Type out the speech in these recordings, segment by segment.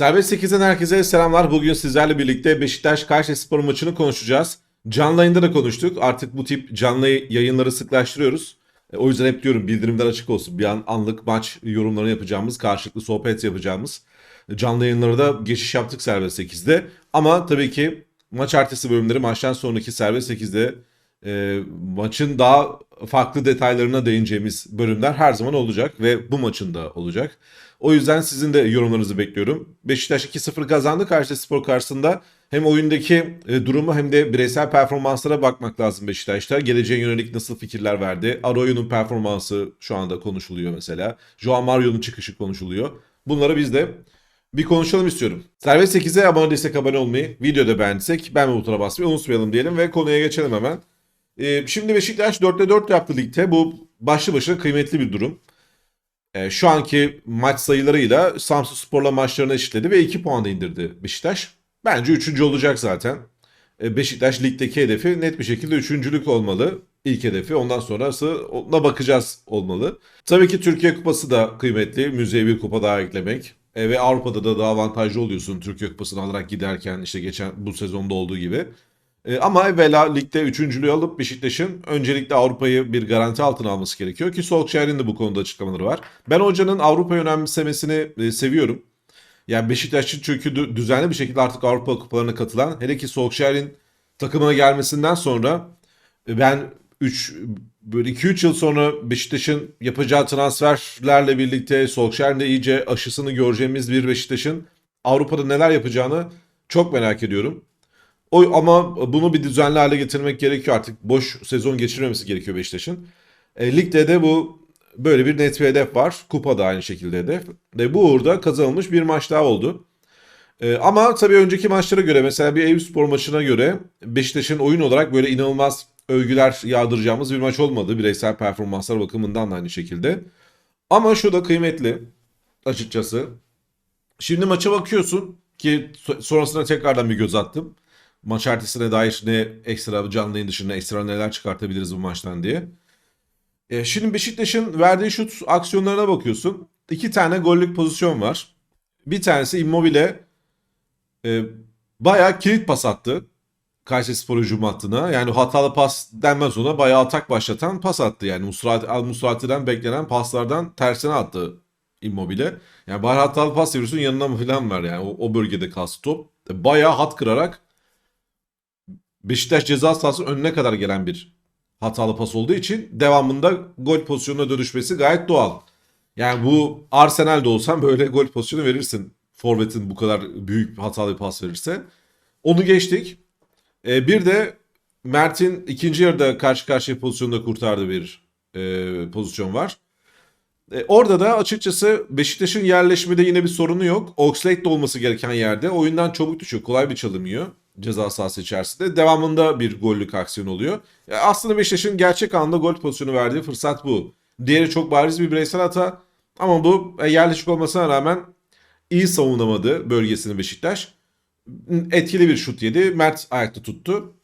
Serbest 8'den herkese selamlar. Bugün sizlerle birlikte Beşiktaş Kayserispor maçını konuşacağız. Canlı yayında da konuştuk. Artık bu tip canlı yayınları sıklaştırıyoruz. E, O yüzden hep diyorum bildirimler açık olsun. Bir an anlık maç yorumlarını yapacağımız, karşılıklı sohbet yapacağımız canlı yayınlara da geçiş yaptık Serbest 8'de. Ama tabii ki maç ertesi bölümleri maçtan sonraki Serbest 8'de e, maçın daha farklı detaylarına değineceğimiz bölümler her zaman olacak ve bu maçın da olacak. O yüzden sizin de yorumlarınızı bekliyorum. Beşiktaş 2-0 kazandı Kayserispor karşısında. Hem oyundaki e, durumu hem de bireysel performanslara bakmak lazım Beşiktaş'ta. Geleceğe yönelik nasıl fikirler verdi? Arroyo'nun performansı şu anda konuşuluyor mesela. Joao Mario'nun çıkışı konuşuluyor. Bunları biz de bir konuşalım istiyorum. Serbest 8'e abone değilsek abone olmayı, videoda beğendiysek beğenme butonuna basmayı unutmayalım diyelim ve konuya geçelim hemen. Ee, şimdi Beşiktaş 4'te 4 yaptı ligde. Bu başlı başına kıymetli bir durum. Ee, şu anki maç sayılarıyla Samsun Spor'la maçlarını eşitledi ve 2 puan da indirdi Beşiktaş. Bence 3. olacak zaten. Ee, Beşiktaş ligdeki hedefi net bir şekilde 3.lük olmalı. İlk hedefi ondan sonrası ona bakacağız olmalı. Tabii ki Türkiye Kupası da kıymetli. Müzeye bir kupa daha eklemek. E, ve Avrupa'da da daha avantajlı oluyorsun Türkiye Kupası'nı alarak giderken işte geçen bu sezonda olduğu gibi. E, ama evvela ligde üçüncülüğü alıp Beşiktaş'ın öncelikle Avrupa'yı bir garanti altına alması gerekiyor ki Solskjaer'in de bu konuda açıklamaları var. Ben hocanın Avrupa önemsemesini e, seviyorum. Yani Beşiktaş'ın çünkü dü- düzenli bir şekilde artık Avrupa kupalarına katılan hele ki Solskjaer'in takımına gelmesinden sonra e, ben 3 böyle 2-3 yıl sonra Beşiktaş'ın yapacağı transferlerle birlikte Solskjaer'in de iyice aşısını göreceğimiz bir Beşiktaş'ın Avrupa'da neler yapacağını çok merak ediyorum. O, ama bunu bir düzenli hale getirmek gerekiyor artık. Boş sezon geçirmemesi gerekiyor Beşiktaş'ın. E, ligde de bu böyle bir net bir hedef var. Kupa da aynı şekilde hedef. Ve bu uğurda kazanılmış bir maç daha oldu. E, ama tabii önceki maçlara göre mesela bir Eyüpspor maçına göre Beşiktaş'ın oyun olarak böyle inanılmaz övgüler yağdıracağımız bir maç olmadı. Bireysel performanslar bakımından da aynı şekilde. Ama şu da kıymetli açıkçası. Şimdi maça bakıyorsun ki so- sonrasında tekrardan bir göz attım. Maç ertesine dair ne ekstra canlı yayın dışında ekstra neler çıkartabiliriz bu maçtan diye. E, şimdi Beşiktaş'ın verdiği şut aksiyonlarına bakıyorsun. İki tane gollük pozisyon var. Bir tanesi Immobile e, bayağı kilit pas attı. Kayserispor hücum hattına. Yani hatalı pas denmez ona. Bayağı atak başlatan pas attı. Yani Musrati, Al Musrati'den beklenen paslardan tersine attı Immobile. Yani bari hatalı pas veriyorsun yanına mı falan var yani. O, o bölgede kalsın top. E, Bayağı hat kırarak Beşiktaş ceza sahasının önüne kadar gelen bir hatalı pas olduğu için devamında gol pozisyonuna dönüşmesi gayet doğal. Yani bu Arsenal'de olsan böyle gol pozisyonu verirsin. Forvet'in bu kadar büyük hatalı bir pas verirse. Onu geçtik. E, bir de Mert'in ikinci yarıda karşı karşıya pozisyonda kurtardığı bir e, pozisyon var. E, orada da açıkçası Beşiktaş'ın yerleşmede yine bir sorunu yok. Oxlade de olması gereken yerde. Oyundan çabuk düşüyor. Kolay bir çalım yiyor ceza sahası içerisinde. Devamında bir gollük aksiyon oluyor. Ya aslında Beşiktaş'ın gerçek anlamda gol pozisyonu verdiği fırsat bu. Diğeri çok bariz bir bireysel hata. Ama bu e, yerleşik olmasına rağmen iyi savunamadı bölgesini Beşiktaş. Etkili bir şut yedi. Mert ayakta tuttu.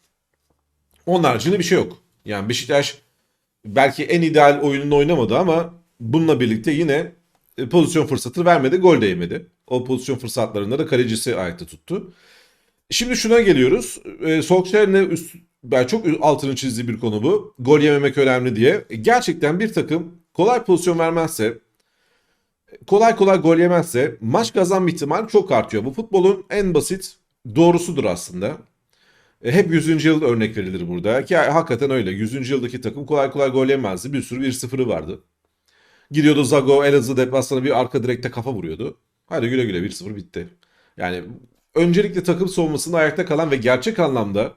Onun haricinde bir şey yok. Yani Beşiktaş belki en ideal oyununu oynamadı ama bununla birlikte yine e, pozisyon fırsatı vermedi. Gol de yemedi. O pozisyon fırsatlarında da kalecisi ayakta tuttu. Şimdi şuna geliyoruz. E, Solskjaer'in de üst, ben çok altını çizdiği bir konu bu. Gol yememek önemli diye. E, gerçekten bir takım kolay pozisyon vermezse, kolay kolay gol yemezse maç kazanma ihtimali çok artıyor. Bu futbolun en basit doğrusudur aslında. E, hep 100. yıl örnek verilir burada. Ki hakikaten öyle. 100. yıldaki takım kolay kolay gol yemezdi. Bir sürü 1-0'ı vardı. Gidiyordu Zago Elazığ deplasmanına bir arka direkte kafa vuruyordu. Hadi güle güle 1-0 bitti. Yani öncelikle takım savunmasında ayakta kalan ve gerçek anlamda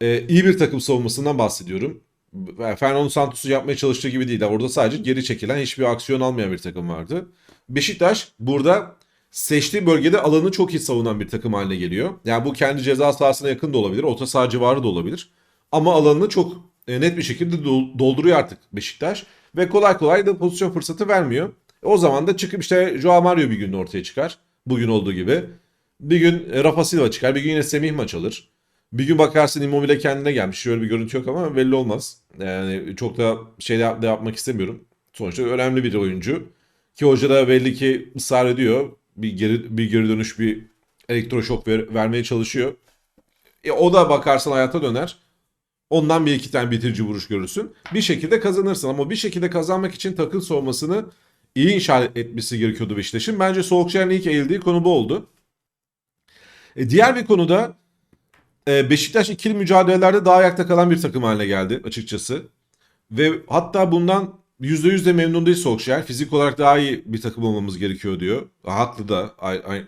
e, iyi bir takım savunmasından bahsediyorum. Fernando Santos'u yapmaya çalıştığı gibi değil. Orada sadece geri çekilen hiçbir aksiyon almayan bir takım vardı. Beşiktaş burada seçtiği bölgede alanı çok iyi savunan bir takım haline geliyor. Yani bu kendi ceza sahasına yakın da olabilir. Orta saha civarı da olabilir. Ama alanını çok e, net bir şekilde dol- dolduruyor artık Beşiktaş. Ve kolay kolay da pozisyon fırsatı vermiyor. E, O zaman da çıkıp işte Joao Mario bir gün ortaya çıkar. Bugün olduğu gibi. Bir gün e, Rafa Silva çıkar. Bir gün yine Semih maç alır. Bir gün bakarsın Immobile kendine gelmiş. Şöyle bir görüntü yok ama belli olmaz. Yani çok da şey de de yapmak istemiyorum. Sonuçta önemli bir oyuncu. Ki hoca da belli ki ısrar ediyor. bir geri bir geri dönüş bir elektroşok ver- vermeye çalışıyor. E, o da bakarsan hayata döner. Ondan bir iki tane bitirici vuruş görürsün. Bir şekilde kazanırsın ama bir şekilde kazanmak için takım savunmasını iyi inşa etmesi gerekiyordu Beşiktaş'ın. Bence Solskjaer'in ilk eğildiği konu bu oldu. E, diğer bir konuda e, Beşiktaş ikili mücadelelerde daha ayakta kalan bir takım haline geldi açıkçası. Ve hatta bundan %100 de memnun değil Solskjaer. Fizik olarak daha iyi bir takım olmamız gerekiyor diyor. Haklı da.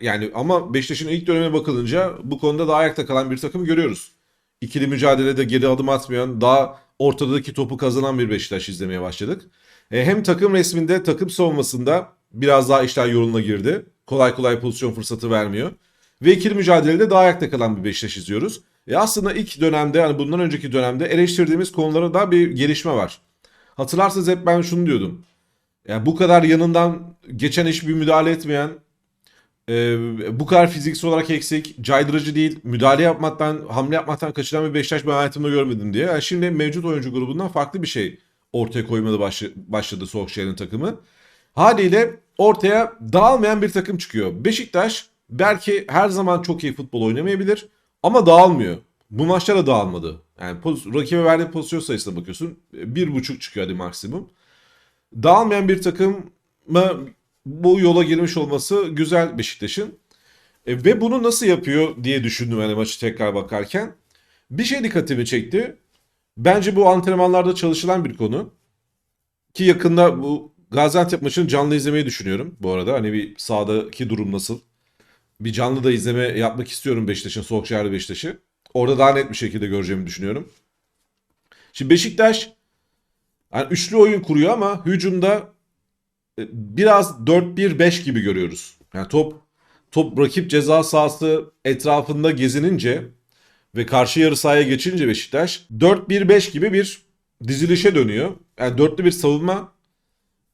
Yani ama Beşiktaş'ın ilk dönemine bakılınca bu konuda daha ayakta kalan bir takım görüyoruz. İkili mücadelede geri adım atmayan, daha ortadaki topu kazanan bir Beşiktaş izlemeye başladık. E, hem takım resminde, takım savunmasında biraz daha işler yoluna girdi. Kolay kolay pozisyon fırsatı vermiyor. Ve ikili mücadelede daha ayakta kalan bir Beşiktaş izliyoruz. E aslında ilk dönemde yani bundan önceki dönemde eleştirdiğimiz konulara da bir gelişme var. Hatırlarsanız hep ben şunu diyordum. Yani bu kadar yanından geçen hiçbir müdahale etmeyen, e, bu kadar fiziksel olarak eksik, caydırıcı değil, müdahale yapmaktan, hamle yapmaktan kaçıran bir Beşiktaş ben hayatımda görmedim diye. Yani şimdi mevcut oyuncu grubundan farklı bir şey ortaya koymaya başladı, başladı Solskjaer'in takımı. Haliyle ortaya dağılmayan bir takım çıkıyor. Beşiktaş belki her zaman çok iyi futbol oynamayabilir ama dağılmıyor. Bu maçta da dağılmadı. Yani rakibe verdiği pozisyon sayısına bakıyorsun. Bir buçuk çıkıyor hadi maksimum. Dağılmayan bir takım bu yola girmiş olması güzel Beşiktaş'ın. E, ve bunu nasıl yapıyor diye düşündüm yani maçı tekrar bakarken. Bir şey dikkatimi çekti. Bence bu antrenmanlarda çalışılan bir konu. Ki yakında bu Gaziantep maçını canlı izlemeyi düşünüyorum bu arada. Hani bir sahadaki durum nasıl? Bir canlı da izleme yapmak istiyorum Beşiktaş'ın, Solskjaer'li Beşiktaş'ı. Orada daha net bir şekilde göreceğimi düşünüyorum. Şimdi Beşiktaş yani üçlü oyun kuruyor ama hücumda e, biraz 4-1-5 gibi görüyoruz. Yani top top rakip ceza sahası etrafında gezinince ve karşı yarı sahaya geçince Beşiktaş 4-1-5 gibi bir dizilişe dönüyor. Yani dörtlü bir savunma.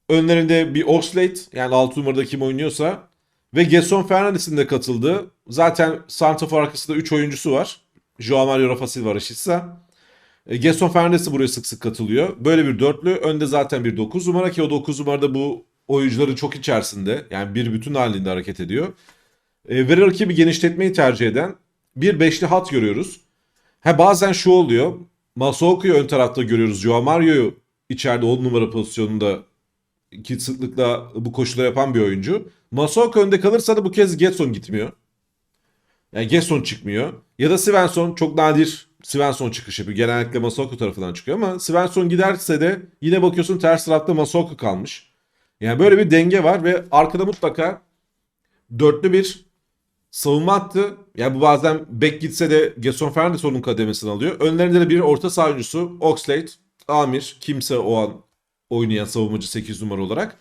Önlerinde bir Oxlade yani 6 numarada kim oynuyorsa ve Gerson Fernandes'in de katıldığı zaten Santrafor arkasında 3 oyuncusu var. Joao Mario Rafa Silva Rashica. E, Gerson Fernandes de buraya sık sık katılıyor. Böyle bir dörtlü. Önde zaten bir 9 numara ki o 9 numarada bu oyuncuların çok içerisinde. Yani bir bütün halinde hareket ediyor. E, ve rakibi genişletmeyi tercih eden bir beşli hat görüyoruz. Ha bazen şu oluyor. Masuaku'yu ön tarafta görüyoruz. Joao Mario'yu içeride 10 numara pozisyonunda ki sıklıkla bu koşuları yapan bir oyuncu. Masuaku önde kalırsa da bu kez Getson gitmiyor. Yani Getson çıkmıyor. Ya da Svensson çok nadir Svensson çıkış yapıyor. Genellikle Masuaku tarafından çıkıyor ama Svensson giderse de yine bakıyorsun ters tarafta Masuaku kalmış. Yani böyle bir denge var ve arkada mutlaka dörtlü bir savunma attı. Yani bu bazen bek gitse de Gerson Fernandes onun kademesini alıyor. Önlerinde de bir orta saha oyuncusu Oxlade, Amir, kimse o an oynayan savunmacı 8 numara olarak.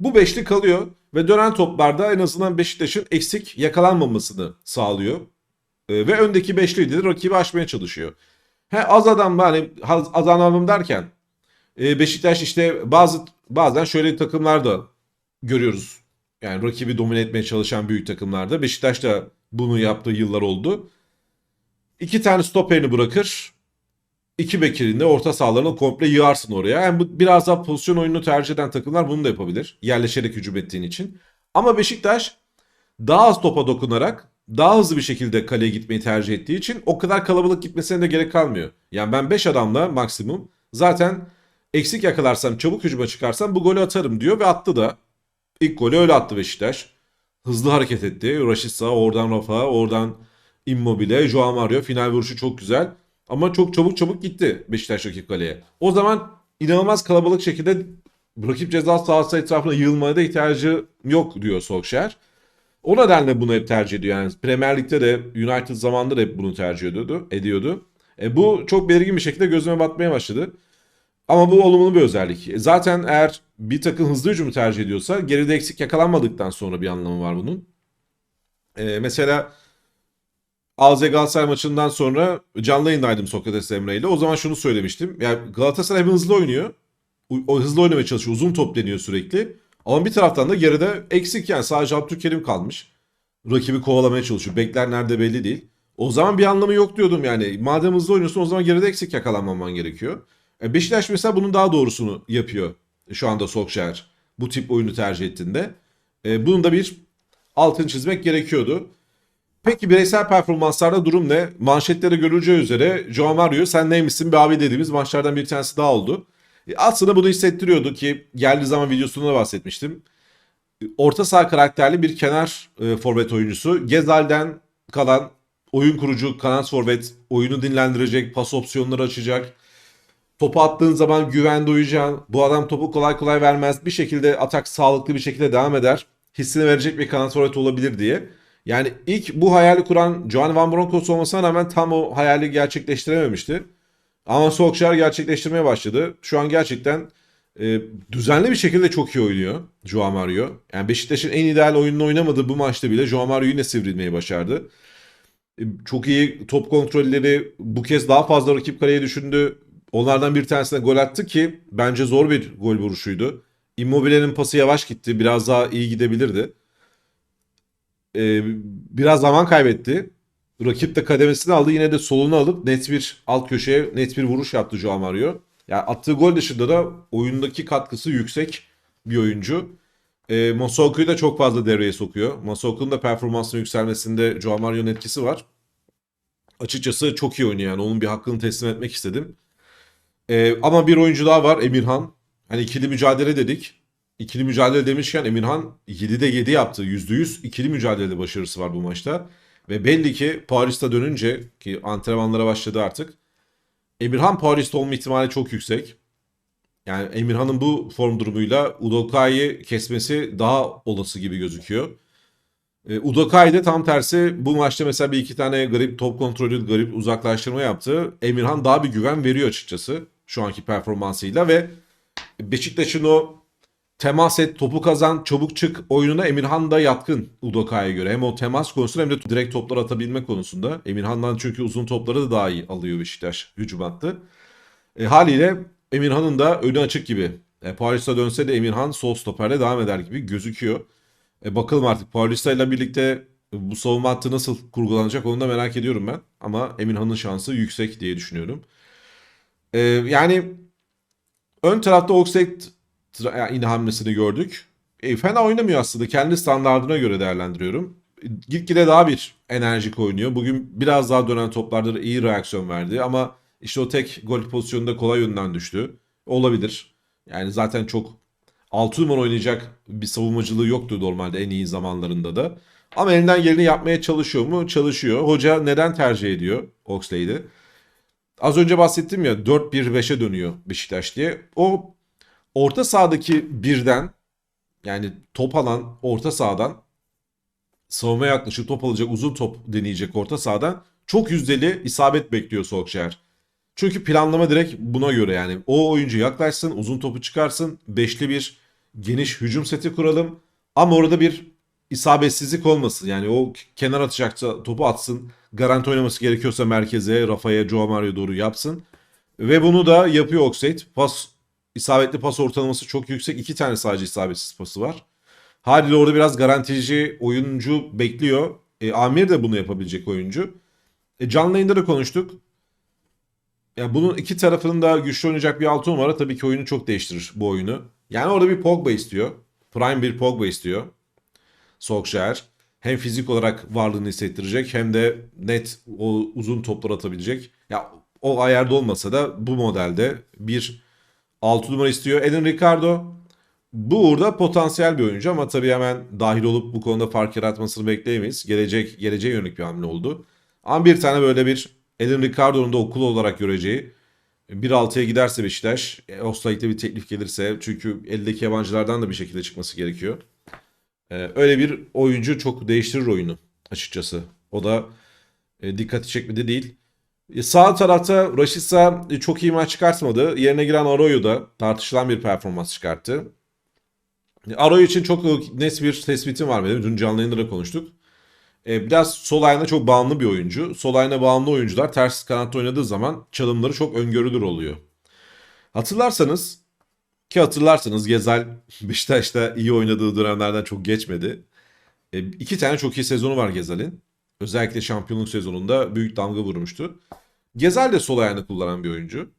Bu beşli kalıyor ve dönen toplarda en azından Beşiktaş'ın eksik yakalanmamasını sağlıyor. Ee, ve öndeki beşliyi de rakibi aşmaya çalışıyor. He, az adam hani az, az derken e, Beşiktaş işte bazı bazen şöyle takımlar da görüyoruz. Yani rakibi domine etmeye çalışan büyük takımlarda. Beşiktaş da bunu yaptığı yıllar oldu. İki tane stoperini bırakır. İki bekirinde orta sahalarını komple yığarsın oraya. Yani bu biraz daha pozisyon oyununu tercih eden takımlar bunu da yapabilir. Yerleşerek hücum ettiğin için. Ama Beşiktaş daha az topa dokunarak daha hızlı bir şekilde kaleye gitmeyi tercih ettiği için o kadar kalabalık gitmesine de gerek kalmıyor. Yani ben 5 adamla maksimum zaten eksik yakalarsam çabuk hücuma çıkarsam bu golü atarım diyor ve attı da. İlk golü öyle attı Beşiktaş. Hızlı hareket etti. Rashica oradan Rafa oradan Immobile, Joao Mario final vuruşu çok güzel. Ama çok çabuk çabuk gitti Beşiktaş rakip kaleye. O zaman inanılmaz kalabalık şekilde rakip ceza sahası etrafına yığılmaya da ihtiyacı yok diyor Solskjaer. O nedenle bunu hep tercih ediyor. Yani Premier Lig'de de United zamanında da hep bunu tercih ediyordu. ediyordu. E, bu çok belirgin bir şekilde gözüme batmaya başladı. Ama bu olumlu bir özellik. E, zaten eğer bir takım hızlı hücumu tercih ediyorsa geride eksik yakalanmadıktan sonra bir anlamı var bunun. E, mesela AZ Galatasaray maçından sonra canlı yayındaydım Sokrates Emre ile. O zaman şunu söylemiştim. Yani Galatasaray hem hızlı oynuyor. O hızlı oynamaya çalışıyor. Uzun top deniyor sürekli. Ama bir taraftan da geride eksik yani sadece Abdülkerim kalmış. Rakibi kovalamaya çalışıyor. Bekler nerede belli değil. O zaman bir anlamı yok diyordum yani. Madem hızlı oynuyorsun o zaman geride eksik yakalanmaman gerekiyor. E Beşiktaş mesela bunun daha doğrusunu yapıyor şu anda Solskjaer. Bu tip oyunu tercih ettiğinde. E, bunun da bir altını çizmek gerekiyordu. Peki bireysel performanslarda durum ne? Manşetlere görüleceği üzere Joao Mario sen neymişsin be abi dediğimiz maçlardan bir tanesi daha oldu. E, Aslında bunu hissettiriyordu ki geldiği zaman videosunda da bahsetmiştim. E, Orta saha karakterli bir kenar e, forvet oyuncusu. Gezal'den kalan oyun kurucu kanat forvet oyunu dinlendirecek, pas opsiyonları açacak. Topu attığın zaman güven duyacaksın. Bu adam topu kolay kolay vermez. Bir şekilde atak sağlıklı bir şekilde devam eder. Hissini verecek bir kanat forvet olabilir diye. Yani ilk bu hayali kuran Joan Van Bronckhorst olmasına rağmen tam o hayali gerçekleştirememişti. Ama Solskjaer gerçekleştirmeye başladı. Şu an gerçekten e, düzenli bir şekilde çok iyi oynuyor Joao Mario. Yani Beşiktaş'ın en ideal oyununu oynamadığı bu maçta bile Joao Mario yine sivrilmeyi başardı. E, Çok iyi top kontrolleri bu kez daha fazla rakip kaleye düşündü. Onlardan bir tanesine gol attı ki bence zor bir gol vuruşuydu. Immobile'nin pası yavaş gitti. Biraz daha iyi gidebilirdi. E, biraz zaman kaybetti. Rakip de kademesini aldı. Yine de solunu alıp net bir alt köşeye net bir vuruş yaptı Joao Mario. Yani attığı gol dışında da oyundaki katkısı yüksek bir oyuncu. E, Masoku'yu da çok fazla devreye sokuyor. Masoku'nun da performansının yükselmesinde Joao Mario'nun etkisi var. Açıkçası çok iyi oynuyor yani. Onun bir hakkını teslim etmek istedim. E, ama bir oyuncu daha var Emirhan. Hani ikili mücadele dedik. İkili mücadele demişken Emirhan 7'de 7 yaptı. %100 ikili mücadelede başarısı var bu maçta. Ve belli ki Paris'te dönünce ki antrenmanlara başladı artık. Emirhan Paris'te olma ihtimali çok yüksek. Yani Emirhan'ın bu form durumuyla Udokai'yi kesmesi daha olası gibi gözüküyor. E, Udokai de tam tersi bu maçta mesela bir iki tane garip top kontrolü, garip uzaklaştırma yaptı. Emirhan daha bir güven veriyor açıkçası şu anki performansıyla ve Beşiktaş'ın o temas et, topu kazan, çabuk çık oyununa Emirhan da yatkın Udokai'ye göre. Hem o temas konusunda hem de direkt toplar atabilme konusunda. Emirhan'dan çünkü uzun topları da daha iyi alıyor Beşiktaş hücum hattı. E, haliyle Emirhan'ın da önü açık gibi. E, Paris'e dönse de Emirhan sol stoperle devam eder gibi gözüküyor. E, bakalım artık Paulista ile birlikte bu savunma hattı nasıl kurgulanacak onu da merak ediyorum ben. Ama Emirhan'ın şansı yüksek diye düşünüyorum. E, yani ön tarafta Oxlade yani hamlesini gördük. E, fena oynamıyor aslında. Kendi standartına göre değerlendiriyorum. E, Gitgide daha bir enerjik oynuyor. Bugün biraz daha dönen toplarda da iyi reaksiyon verdi ama işte o tek gol pozisyonunda kolay yönden düştü. Olabilir. Yani zaten çok 6 numara oynayacak bir savunmacılığı yoktu normalde en iyi zamanlarında da. Ama elinden geleni yapmaya çalışıyor mu? Çalışıyor. Hoca neden tercih ediyor Oxlade'i? Az önce bahsettim ya 4-1-5'e dönüyor Beşiktaş diye. O orta sahadaki birden yani top alan orta sahadan savunmaya yaklaşıp top alacak uzun top deneyecek orta sahadan çok yüzdeli isabet bekliyor Solskjaer. Çünkü planlama direkt buna göre yani. O oyuncu yaklaşsın, uzun topu çıkarsın, beşli bir geniş hücum seti kuralım. Ama orada bir isabetsizlik olmasın. Yani o kenar atacaksa topu atsın. Garanti oynaması gerekiyorsa merkeze, Rafa'ya, Joao Mario doğru yapsın. Ve bunu da yapıyor Oxlade. Pas, isabetli pas ortalaması çok yüksek. İki tane sadece isabetsiz pası var. Haliyle orada biraz garantici oyuncu bekliyor. E, Amir de bunu yapabilecek oyuncu. E, canlı yayında da konuştuk. Ya bunun iki tarafının da güçlü oynayacak bir altı numara tabii ki oyunu çok değiştirir bu oyunu. Yani orada bir Pogba istiyor. Prime bir Pogba istiyor. Solskjaer. Hem fizik olarak varlığını hissettirecek hem de net o uzun toplar atabilecek. Ya o ayarda olmasa da bu modelde bir 6 numara istiyor. Eden Ricardo bu uğurda potansiyel bir oyuncu ama tabii hemen dahil olup bu konuda fark yaratmasını bekleyemeyiz. Gelecek geleceğe yönelik bir hamle oldu. Ama bir tane böyle bir Eden Ricardo'nun da okulu olarak göreceği 1.6'ya giderse Beşiktaş, e, Oslayk'ta bir teklif gelirse çünkü eldeki yabancılardan da bir şekilde çıkması gerekiyor. Ee, öyle bir oyuncu çok değiştirir oyunu açıkçası. O da e, dikkati çekmedi değil. E, sağ tarafta Rashica e, çok iyi maç çıkartmadı. Yerine giren Arroyo da tartışılan bir performans çıkarttı. E, Arroyo için çok net bir tespitim var benim. Dün canlı yayında da konuştuk. Biraz sol ayağına çok bağımlı bir oyuncu. Sol ayağına bağımlı oyuncular ters kanatta oynadığı zaman çalımları çok öngörülür oluyor. Hatırlarsanız ki hatırlarsanız Gezal Beşiktaş'ta iyi oynadığı dönemlerden çok geçmedi. E, iki tane çok iyi sezonu var Gezal'in. Özellikle şampiyonluk sezonunda büyük damga vurmuştu. Gezal de sol ayağını kullanan bir oyuncu.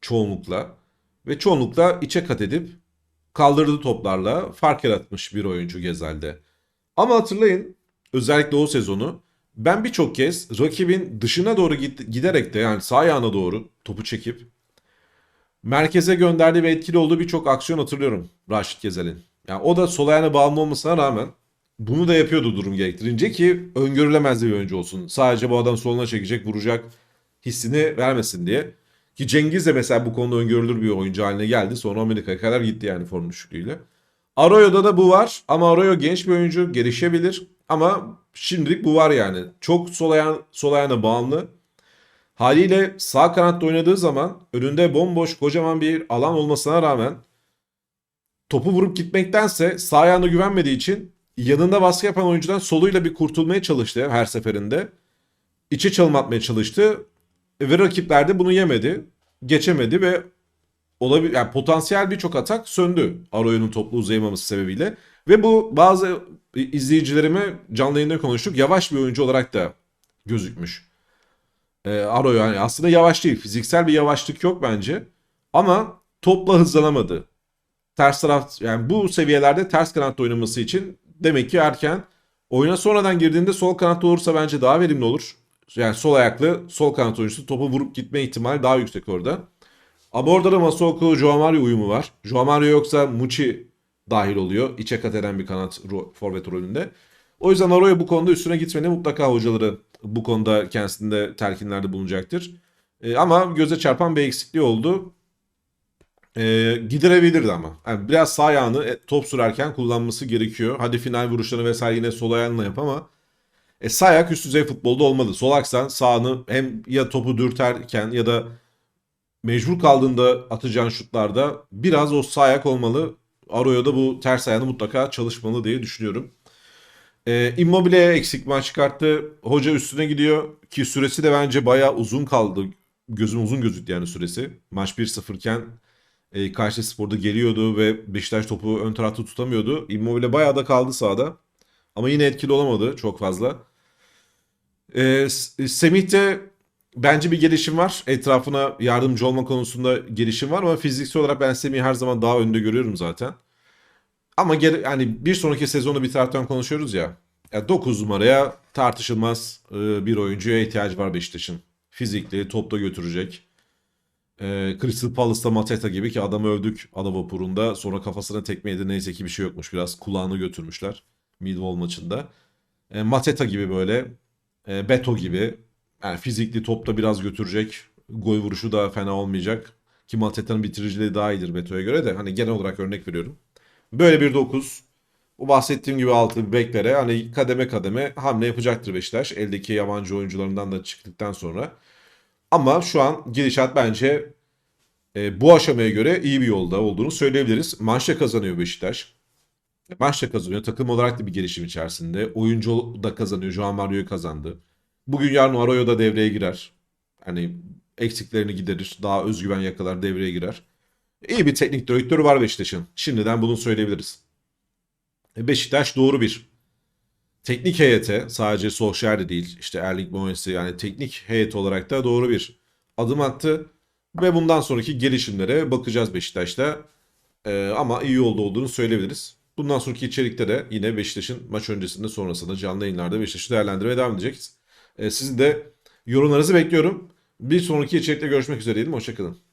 Çoğunlukla. Ve çoğunlukla içe kat edip kaldırdığı toplarla fark yaratmış bir oyuncu Gezal'de. Ama hatırlayın özellikle o sezonu ben birçok kez rakibin dışına doğru giderek de yani sağ ayağına doğru topu çekip merkeze gönderdiği ve etkili olduğu birçok aksiyon hatırlıyorum Raşit Gezel'in. Yani o da sol ayağına bağımlı olmasına rağmen bunu da yapıyordu durum gerektirince ki öngörülemez bir oyuncu olsun. Sadece bu adam soluna çekecek, vuracak hissini vermesin diye. Ki Cengiz de mesela bu konuda öngörülür bir oyuncu haline geldi. Sonra Amerika'ya kadar gitti yani form düşüklüğüyle. Arroyo'da da bu var ama Arroyo genç bir oyuncu gelişebilir. Ama şimdilik bu var yani. Çok sol, ayağın, sol ayağına bağımlı. Haliyle sağ kanatta oynadığı zaman önünde bomboş kocaman bir alan olmasına rağmen topu vurup gitmektense sağ ayağına güvenmediği için yanında baskı yapan oyuncudan soluyla bir kurtulmaya çalıştı her seferinde. İçe çalım atmaya çalıştı ve rakipler de bunu yemedi. Geçemedi ve olabilir yani potansiyel birçok atak söndü Arroyo'nun toplu uzayamaması sebebiyle. Ve bu bazı izleyicilerime canlı yayında konuştuk. Yavaş bir oyuncu olarak da gözükmüş. Ee, Arroyo yani aslında yavaş değil. Fiziksel bir yavaşlık yok bence. Ama topla hızlanamadı. Ters taraf yani bu seviyelerde ters kanatta oynaması için demek ki erken. Oyuna sonradan girdiğinde sol kanatta olursa bence daha verimli olur. Yani sol ayaklı sol kanat oyuncusu topu vurup gitme ihtimali daha yüksek orada. Ama orada da Masuoku Joao uyumu var. Joao yoksa Muçi dahil oluyor. İçe kat eden bir kanat forvet rolünde. O yüzden Arroyo bu konuda üstüne gitmeli. Mutlaka hocaları bu konuda kendisinde telkinlerde bulunacaktır. E, ama göze çarpan bir eksikliği oldu. E, giderebilirdi ama. Yani biraz sağ ayağını e, top sürerken kullanması gerekiyor. Hadi final vuruşlarını vesaire yine sol ayağınla yap ama e, sağ ayak üst düzey futbolda olmalı. Sol aksan sağını hem ya topu dürterken ya da mecbur kaldığında atacağın şutlarda biraz o sağ ayak olmalı. Arroyo'da bu ters ayağını mutlaka çalışmalı diye düşünüyorum. Ee, Immobile eksik maç çıkarttı. Hoca üstüne gidiyor ki süresi de bence bayağı uzun kaldı. Gözüm uzun gözüktü yani süresi. Maç 1-0 iken e, Kayseri Spor'da geliyordu ve Beşiktaş topu ön tarafta tutamıyordu. Immobile bayağı da kaldı sahada. Ama yine etkili olamadı çok fazla. Ee, S- Semih'te bence bir gelişim var. Etrafına yardımcı olma konusunda gelişim var ama fiziksel olarak ben Semih'i her zaman daha önde görüyorum zaten. Ama geri, yani bir sonraki sezonu bir taraftan konuşuyoruz ya. ya 9 numaraya tartışılmaz e, bir oyuncuya ihtiyacı var Beşiktaş'ın. Fizikli, topta götürecek. E, Crystal Palace'ta Mateta gibi ki adamı övdük Ada Vapur'unda. Sonra kafasına tekme yedi neyse ki bir şey yokmuş. Biraz kulağını götürmüşler Millwall maçında. E, Mateta gibi böyle. E, Beto gibi. Yani fizikli topta biraz götürecek. Gol vuruşu da fena olmayacak. Ki Mateta'nın bitiriciliği daha iyidir Beto'ya göre de. Hani genel olarak örnek veriyorum. Böyle bir 9. Bu bahsettiğim gibi altı beklere hani kademe kademe hamle yapacaktır Beşiktaş. Eldeki yabancı oyuncularından da çıktıktan sonra. Ama şu an gidişat bence e, bu aşamaya göre iyi bir yolda olduğunu söyleyebiliriz. Maçta kazanıyor Beşiktaş. Maçta kazanıyor. Takım olarak da bir gelişim içerisinde. Oyuncu da kazanıyor. Joao Mario'yu kazandı. Bugün yarın Arroyo da devreye girer. Hani eksiklerini giderir. Daha özgüven yakalar devreye girer. İyi bir teknik direktörü var Beşiktaş'ın. Şimdiden bunu söyleyebiliriz. E, Beşiktaş doğru bir teknik heyete sadece Solskjaer de değil işte Erling Mois'i yani teknik heyet olarak da doğru bir adım attı. Ve bundan sonraki gelişimlere bakacağız Beşiktaş'ta. E, ama iyi yolda olduğunu söyleyebiliriz. Bundan sonraki içerikte de yine Beşiktaş'ın maç öncesinde sonrasında canlı yayınlarda Beşiktaş'ı değerlendirmeye devam edeceğiz. E, sizin de yorumlarınızı bekliyorum. Bir sonraki içerikte görüşmek üzere diyelim. Hoşçakalın.